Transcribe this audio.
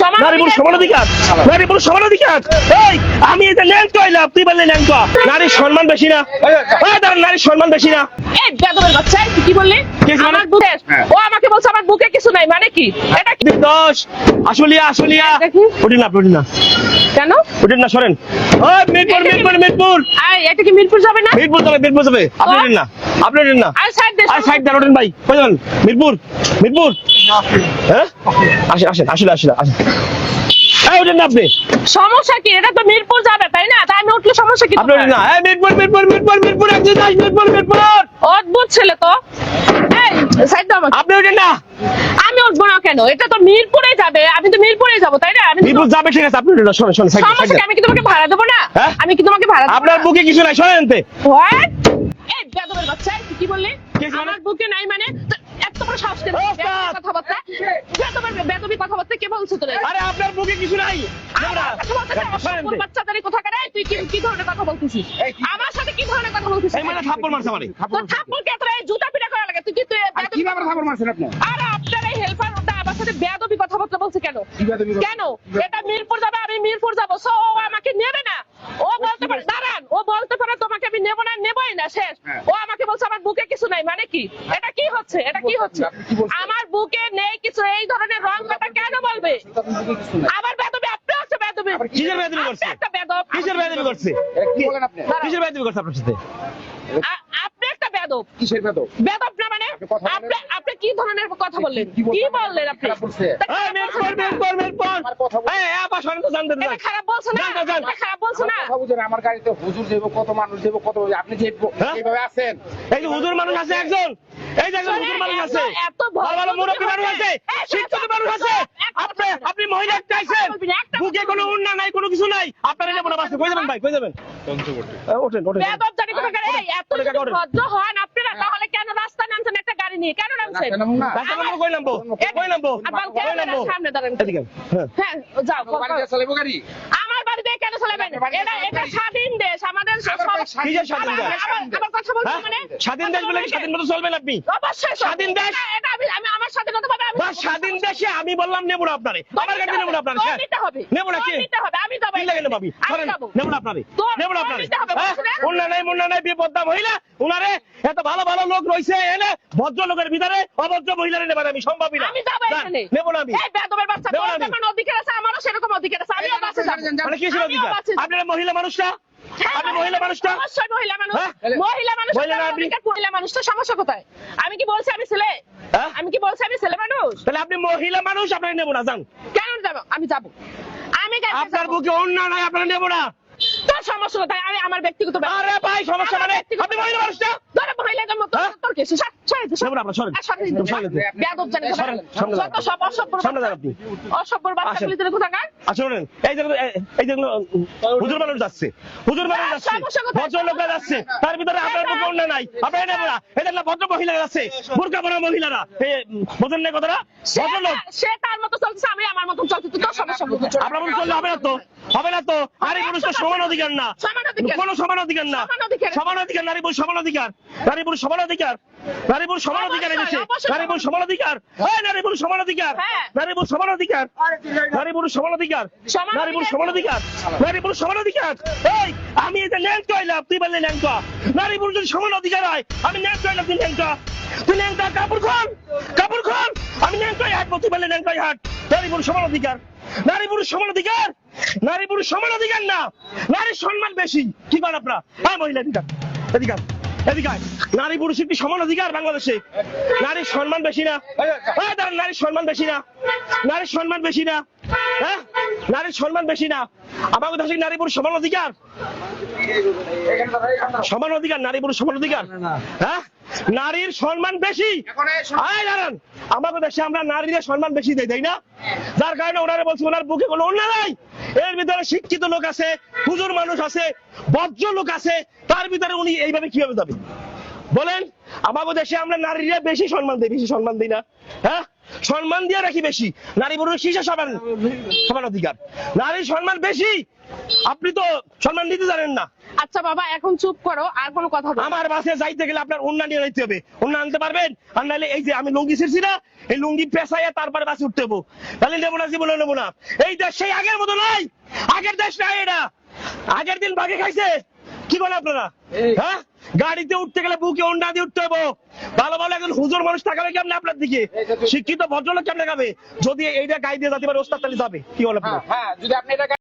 সমান নারী পুরুষ সমান অধিকার। নারী পুরুষ সমান অধিকার। এই আমি এটা ন্যাং কইলাম তুই বললি ন্যাং নারীর সম্মান বেশি না। এই নারীর সম্মান বেশি না। এই বেদবের বাচ্চা তুই কি বললি? আমার বুকে ও আমাকে বলছে আমার বুকে কিছু নাই মানে কি? এটা কি? দশ। আসলিয়া আসলিয়া। ওটি না ওটি না। কেন? ওটি না সরেন। ওই মিরপুর মিরপুর মিরপুর। আই এটা কি মিরপুর যাবে না? মিরপুর যাবে মিরপুর যাবে। আপনি না। আপনি ওঠেন না। আর সাইড দেন ওঠেন ভাই কই মিরপুর মিরপুর। হ্যাঁ? আসেন আসেন আসলে আসলে আসেন। এই ওঠেন না আপনি। সমস্যা কি? এটা তো মিরপুর যাবে তাই না? তাই আমি উঠলে সমস্যা কি আপনি ওঠেন না। এই মিরপুর মিরপুর মিরপুর মিরপুর একজন যাই মিরপুর মিরপুর। অদ্ভুত ছেলে তো। এই সাইড দাও আপনি ওঠেন না। আমি উঠবো না কেন? এটা তো মিরপুরে যাবে আমি তো মিরপুরে যাব তাই না? আমি মিরপুর যাবে ঠিক আছে আপনি শোনেন শোনেন সমস্যা আমি কি তোমাকে ভাড়া দেবো না? হ্যাঁ? আমি কি তোমাকে ভাড়া আপনার? বুকে কিছু নাই শোনেন বাচ্চা তুই কি বললি। মানে? আমার বুকে নাই মানে এত বড় সাহস কেন! বেদবি কথাবার্তা। বেদবি কথাবার্তা কে বলছে তোরে? আরে আপনার বুকে কিছু নাই। আমার কথা এই তুই কি কি ধরনের কথা বলতেছিস? আমার সাথে কি ধরনের কথা বলতেছিস? এই মানে থাপ্পড় মারছে তোর থাপ্পড় কে তোর এই জুতা পিটা করা লাগে? তুই কি তুই মারছেন আপনি? আরে আপনার এই হেল্পার ওটা আমার সাথে বেয়াদবি কথাবার্তা বলছে কেন? কেন? এটা মিরপুর যাবে আমি মিরপুর যাব। সো ও আমাকে নেবে না ও বলতে পারে দাঁড়ান ও বলতে পারে তোমাকে আমি নেব না নেবই না শেষ হ্যাঁ। ও আমাকে বলছে আমার বুকে কিছু নাই মানে কি? এটা কি হচ্ছে? এটা কি হচ্ছে? আমার বুকে নেই কিছু এই ধরনের রং কথা কেন বলবে? আমার আবার বেদবি আপনি হচ্ছে বেদবি। কিসের বেদবি করছে? একটা বেদব কিসের বেদবি করছে? কি বলেন আপনি? কিসের বেদবি করছে আপনার সাথে? আপনি একটা বেদব। কিসের বেদব? বেদব আপনি কথা। আপনি আপনি কি ধরনের কথা বললেন? কি বললেন আপনি? খারাপ বলছে। তা এই মিরপুর মিরপুর মিরপুর আমার কথা বল- এই আপা শোনেন তো জানতে এটা খারাপ বলছে না? যান, যান, যান। এটা খারাপ বলছে না? কথা বুঝেন, আমার গাড়িতে হুজুর যাব কত মানুষ যাব কত আপনি যে হ্যাঁ? এইভাবে আছেন। এই যে হুজুর মানুষ আছে একজন। এই যে একজন হুজুর মানুষ আছে। এত- এত ভালো ভালো মুরব্বী মানুষ আছে। শিক্ষিত মানুষ আছে। আপনি আপনি মহিলা একটা আইছেন বলবি না, একটা বুকে কোনো। উন্না নাই কোনো কিছু নাই। আপনারা নেব না বাসে কই যাবেন ভাই? কই যাবেন? এ, ওঠেন ওঠেন। বেদব জানি কোথাকার? এই এত। ভদ্র হন রাস্তায় নামছেন একটা গাড়ি নিয়ে। কেন নামছেন? রাস্তায় নামুন না। রাস্তা নামবো কই নামবো? কই নামবো? আর বাল কই ক্যামেরার নামবো? সামনে দাঁড়ান। এদিকে। হ্যাঁ হ্যাঁ যাও বাড়িতে চালাবো গাড়ি আমার বাড়িতে কেন চলাবেন এটা এটা স্বাধীন দেশ আমাদের আমার স্বাধীন দেশ? আমার- আমার কথা বলছি হ্যাঁ? মানে? স্বাধীন দেশ বলে স্বাধীন মতো চলবেন আপনি? অবশ্যই স্বাধীন দেশ? এটা- আমি আমার স্বাধীনতা পাবে বা স্বাধীন দেশে আমি বললাম নেব আপনারে। আমার গাড়ি নেব না আপনারে। নিতে হবে। নেব না কি? নিতে হবে আমি যাব কি লাগে নেব আমি আমি ধরেন, যাব। নেব আপনারে। নেব আপনারে। নিতে হবে, হ্যাঁ? বুঝলে? উন্না নাই মুন্না নাই বিপদা মহিলা উনারে এত ভালো ভালো লোক রয়েছে এনে ভদ্র লোকের ভিতরে অভদ্র মহিলারে নেবার আমি সম্ভবই না। আমি যাব এখানে। নেব না আমি। এই বেদবের বাচ্চা তোর যেমন অধিকার আছে আমারও সেরকম অধিকার আছে। আমিও বাসে যাব। মানে আমিও অধিকার? আপনারা মহিলা মানুষটা? আপনি মহিলা মানুষটা? অবশ্যই মহিলা মানুষ। হ্যাঁ? মহিলা মানুষ মহিলা না আপনি? মহিলা মানুষ তো সমস্যা কোথায়? আমি কি বলছি আমি ছেলে? হ্যাঁ? আমি কি বলছি আমি ছেলে মানুষ? তাহলে আপনি মহিলা মানুষ আপনারা নেব না যান। কেন যাব? আমি যাব। আমি আপনার বুকে অন্য নাই আপনারা নেব না। তোর সমস্যা কোথায়? আমি আমার ব্যক্তিগত ব্যাপার। আরে ভাই সমস্যা মানে? আপনি মহিলা মানুষটা ধরে মহিলাদের মতো হ্যাঁ? তোর কিছু তার ভিতরে আপনার বুকে নাই। আপনারা না ভদ্র মহিলা যাচ্ছে। বোরকা পরা মহিলারা। বোঝেন না কথাটা? সে তার- সে তার মতো চলছে আমি আমার মতো চলছি সমস্যা আপনার মনে চললে হবে না তো? হবে না তো নারী পুরুষ তো সমান অধিকার না অধিকার। সমান অধিকার না সমান অধিকার। নারী পুরুষ সমান অধিকার নারী পুরুষ সমান অধিকার নারী পুরুষ সমান অধিকার এনেছে নারী পুরুষ সমান অধিকার এই নারী পুরুষ সমান অধিকার হ্যাঁ। নারী পুরুষ সমান অধিকার নারী পুরুষ সমান অধিকার নারী পুরুষ সমান অধিকার নারী পুরুষ সমান অধিকার এই আমি এটা ন্যাংট হইলাম তুই বললি ন্যাংট নারী পুরুষ যদি সমান অধিকার হয় আমি ন্যাংট হইলাম তুই ন্যাংট তুই ন্যাংট কাপড় খান কাপড় খান আমি ন্যাংট হাট তুই বললি ন্যাংট হাট নারী পুরুষ সমান অধিকার নারী পুরুষ সমান অধিকার নারী পুরুষ সমান অধিকার না। নারীর সম্মান বেশি। কি করেন আপনারা? হ্যাঁ মহিলা অধিকার অধিকার নারী সমান অধিকার বাংলাদেশে। নারীর সম্মান বেশি না। নারীর সম্মান বেশি না। নারীর সম্মান বেশি না। হ্যাঁ? নারীর সম্মান বেশি না। আমাদের দেশে নারী পুরুষ সমান অধিকার। সমান অধিকার নারী পুরুষ সমান অধিকার। হ্যাঁ? নারীর সম্মান বেশি। দাঁড়ান। আমাদের দেশে আমরা নারীদের সম্মান বেশি দেই তাই না? যার কারণে ওনারা বলছে ওনার বুকে কোনো অন্য নাই। এর ভিতরে শিক্ষিত লোক আছে, হুজুর মানুষ আছে বজ্র লোক আছে, তার ভিতরে উনি এইভাবে কীভাবে যাবেন? বলেন আমাদের দেশে আমরা নারীরা বেশি সম্মান দিই, বেশি সম্মান দিই না। হ্যাঁ? সম্মান দিয়ে রাখি বেশি। নারী পুরুষ কিসে সমান সমান অধিকার। নারীর সম্মান বেশি। আপনি তো সম্মান দিতে জানেন না। আচ্ছা বাবা এখন চুপ করো আর কোনো কথা আমার বাসে যাইতে গেলে আপনার অন্য নিয়ে যাইতে হবে। অন্য আনতে পারবেন? আর নাহলে এই যে আমি লুঙ্গি ছিড়ছি না এই লুঙ্গি পেশাইয়া তারপরে বাসে উঠতে হব। তাহলে নেব না জীবনে নেব না। এই দেশ সেই আগের মতো নাই। আগের দেশ নাই এটা। আগের দিন বাগে খাইছে। কি বলে আপনারা? হ্যাঁ? গাড়িতে উঠতে গেলে বুকে অন্ডা দিয়ে উঠতে হবে। ভালো ভালো একজন হুজুর মানুষ তাকাবে কেমনে আপনার দিকে? শিক্ষিত ভদ্রলোক কেমনে খাবে? যদি এইটা গাই দিয়ে যাতে পারে ওস্তাদ তাহলে যাবে। কি বলে হ্যাঁ হ্যাঁ যদি আপনি এটা